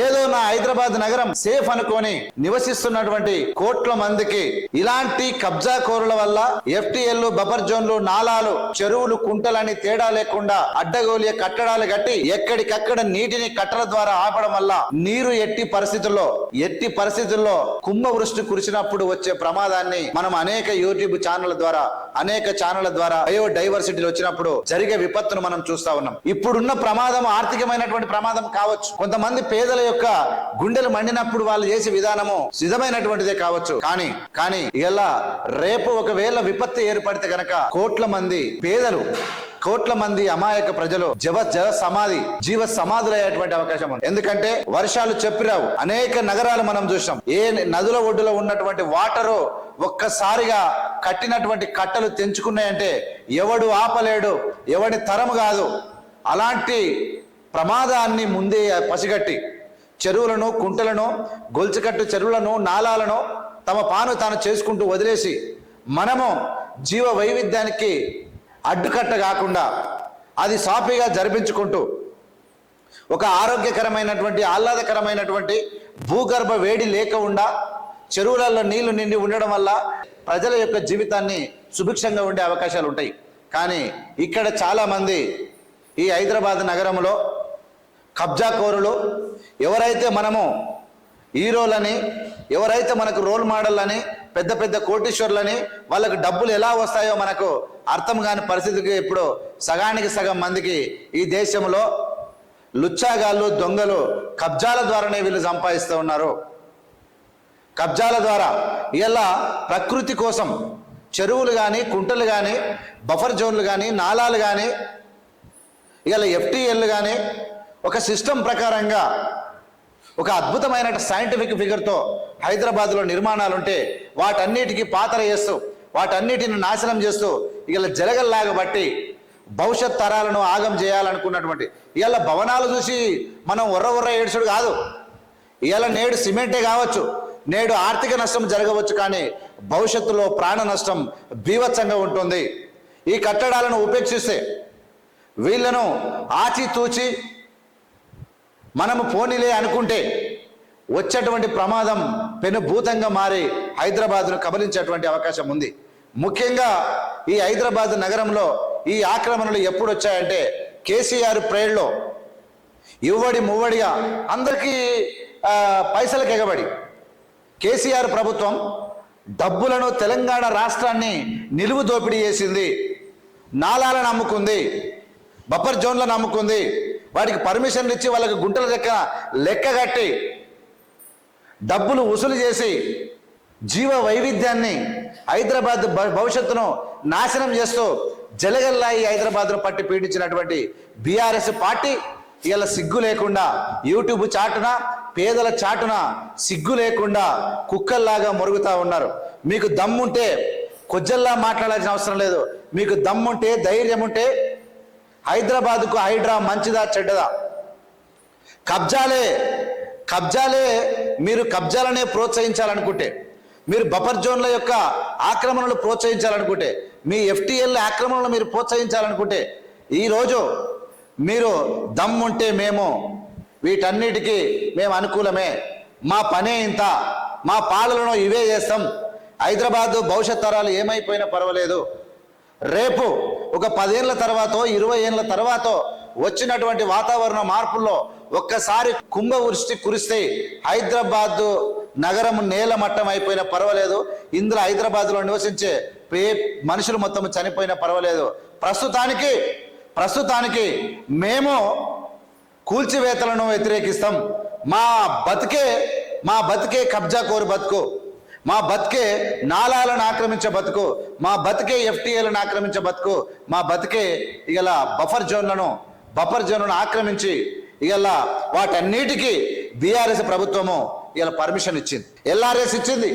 ఏదో నా హైదరాబాద్ నగరం సేఫ్ అనుకొని నివసిస్తున్నటువంటి కోట్ల మందికి ఇలాంటి కబ్జా కోరుల వల్ల ఎఫ్టీఎల్ బఫర్ జోన్లు నాలాలు చెరువులు కుంటలని తేడా లేకుండా అడ్డగోలియ కట్టడాలు కట్టి ఎక్కడికక్కడ నీటిని కట్టల ద్వారా ఆపడం వల్ల నీరు ఎట్టి పరిస్థితుల్లో ఎట్టి పరిస్థితుల్లో కుంభవృష్టి కురిసినప్పుడు వచ్చే ప్రమాదాన్ని మనం అనేక యూట్యూబ్ ఛానల్ ద్వారా అనేక ఛానళ్ళ ద్వారా బయో డైవర్సిటీలు వచ్చినప్పుడు జరిగే విపత్తును మనం చూస్తా ఉన్నాం. ఇప్పుడున్న ప్రమాదం ఆర్థికమైనటువంటి ప్రమాదం కావచ్చు. కొంతమంది పేదల యొక్క గుండెలు మండినప్పుడు వాళ్ళు చేసే విధానము సిద్ధమైనటువంటిదే కావచ్చు. కానీ కానీ ఇలా రేపు ఒకవేళ విపత్తు ఏర్పడితే గనక కోట్ల మంది పేదలు కోట్ల మంది అమాయక ప్రజలు జవ జవ సమాధి జీవ సమాధులు అయ్యేటువంటి అవకాశం ఉంది. ఎందుకంటే వర్షాలు చెప్పిరావు. అనేక నగరాలు మనం చూసాం ఏ నదుల ఒడ్డులో ఉన్నటువంటి వాటరు ఒక్కసారిగా కట్టినటువంటి కట్టలు తెంచుకున్నాయంటే ఎవడు ఆపలేడు ఎవడి తరం కాదు. అలాంటి ప్రమాదాన్ని ముందే పసిగట్టి చెరువులను కుంటలను గొలుచుకట్టు చెరువులను నాలాలను తమ పాను తాను చేసుకుంటూ వదిలేసి మనము జీవ వైవిధ్యానికి అడ్డుకట్ట కాకుండా అది సాఫీగా జరిపించుకుంటూ ఒక ఆరోగ్యకరమైనటువంటి ఆహ్లాదకరమైనటువంటి భూగర్భ వేడి లేకుండా చెరువులలో నీళ్ళు నిండి ఉండడం వల్ల ప్రజల యొక్క జీవితాన్ని సుభిక్షంగా ఉండే అవకాశాలు ఉంటాయి. కానీ ఇక్కడ చాలామంది ఈ హైదరాబాద్ నగరంలో కబ్జా కోరులు ఎవరైతే మనము హీరోలని ఎవరైతే మనకు రోల్ మోడల్ అని పెద్ద పెద్ద కోటీశ్వర్లని వాళ్ళకు డబ్బులు ఎలా వస్తాయో మనకు అర్థం కాని పరిస్థితికి ఇప్పుడు సగానికి సగం మందికి ఈ దేశంలో లుచ్చాగాళ్ళు దొంగలు కబ్జాల ద్వారానే వీళ్ళు సంపాదిస్తూ ఉన్నారు. కబ్జాల ద్వారా ఇలా ప్రకృతి కోసం చెరువులు కానీ కుంటలు కానీ బఫర్ జోన్లు కానీ నాలాలు కానీ ఇలా ఎఫ్టీఎల్ కానీ ఒక సిస్టమ్ ప్రకారంగా ఒక అద్భుతమైన సైంటిఫిక్ ఫిగర్తో హైదరాబాద్లో నిర్మాణాలు ఉంటే వాటన్నిటికీ పాతర చేస్తూ వాటన్నిటిని నాశనం చేస్తూ ఇలా జలగల్లాగా బట్టి భవిష్యత్ తరాలను ఆగం చేయాలనుకున్నటువంటి ఇవాళ భవనాలు చూసి మనం ఉర్ర ఉర్ర ఏడ్చుడు కాదు. ఇవాళ నేడు సిమెంటే కావచ్చు నేడు ఆర్థిక నష్టం జరగవచ్చు కానీ భవిష్యత్తులో ప్రాణ నష్టం బీభత్సంగా ఉంటుంది. ఈ కట్టడాలను ఉపేక్షిస్తే వీళ్ళను ఆచితూచి మనము పోనీలే అనుకుంటే వచ్చేటువంటి ప్రమాదం పెనుభూతంగా మారి హైదరాబాద్ను కబలించేటువంటి అవకాశం ఉంది. ముఖ్యంగా ఈ హైదరాబాద్ నగరంలో ఈ ఆక్రమణలు ఎప్పుడు వచ్చాయంటే కేసీఆర్ ప్రేడ్లో ఇవ్వడి మువ్వడిగా అందరికీ పైసలకు ఎగబడి. కేసీఆర్ ప్రభుత్వం డబ్బులను తెలంగాణ రాష్ట్రాన్ని నిలువు దోపిడీ చేసింది. నాలాలను అమ్ముకుంది. బఫర్ జోన్లను అమ్ముకుంది. వాటికి పర్మిషన్లు ఇచ్చి వాళ్ళకి గుంటల లెక్క లెక్క కట్టి డబ్బులు వసూలు చేసి జీవ వైవిధ్యాన్ని హైదరాబాద్ భ- భవిష్యత్తును నాశనం చేస్తూ జలగల్లా హైదరాబాద్ను పట్టి పీడించినటువంటి బీఆర్ఎస్ పార్టీ ఇలా సిగ్గు లేకుండా యూట్యూబ్ చాటున పేదల చాటున సిగ్గు లేకుండా కుక్కల్లాగా మొరుగుతూ ఉన్నారు. మీకు దమ్ముంటే కొజ్జల్లా మాట్లాడాల్సిన అవసరం లేదు. మీకు దమ్ముంటే ధైర్యం ఉంటే హైదరాబాద్కు హైడ్రా మంచిదా చెడ్డదా? కబ్జాలే కబ్జాలే మీరు కబ్జాలనే ప్రోత్సహించాలనుకుంటే మీరు బఫర్ జోన్ల యొక్క ఆక్రమణలు ప్రోత్సహించాలనుకుంటే మీ ఎఫ్టీఎల్ ఆక్రమణలు మీరు ప్రోత్సహించాలనుకుంటే ఈరోజు మీరు దమ్ముంటే మేము వీటన్నిటికీ మేము అనుకూలమే. మా పనే ఇంత మా పాలనలో ఇవే చేస్తాం. హైదరాబాద్ భవిష్యత్ తరాలు ఏమైపోయినా పర్వాలేదు. రేపు ఒక పదేళ్ళ తర్వాత ఇరవై ఏళ్ళ తర్వాత వచ్చినటువంటి వాతావరణ మార్పుల్లో ఒక్కసారి కుంభవృష్టి కురిస్తే హైదరాబాద్ నగరం నేలమట్టం అయిపోయినా పర్వాలేదు. ఇందులో హైదరాబాద్లో నివసించే పే మనుషులు మొత్తం చనిపోయినా పర్వాలేదు. ప్రస్తుతానికి ప్రస్తుతానికి మేము కూల్చివేతలను వ్యతిరేకిస్తాం. మా బతికే మా బతికే కబ్జా కోరు బతుకు. మా బతికే నాలాలను ఆక్రమించే బతుకు మా బతికే ఎఫ్టీఏలను ఆక్రమించే బతుకు మా బతికే ఇలా బఫర్ జోన్లను బఫర్ జోన్లను ఆక్రమించి ఇలా వాటన్నిటికీ బీఆర్ఎస్ ప్రభుత్వము ఇలా పర్మిషన్ ఇచ్చింది. ఎల్ఆర్ఎస్ ఇచ్చింది.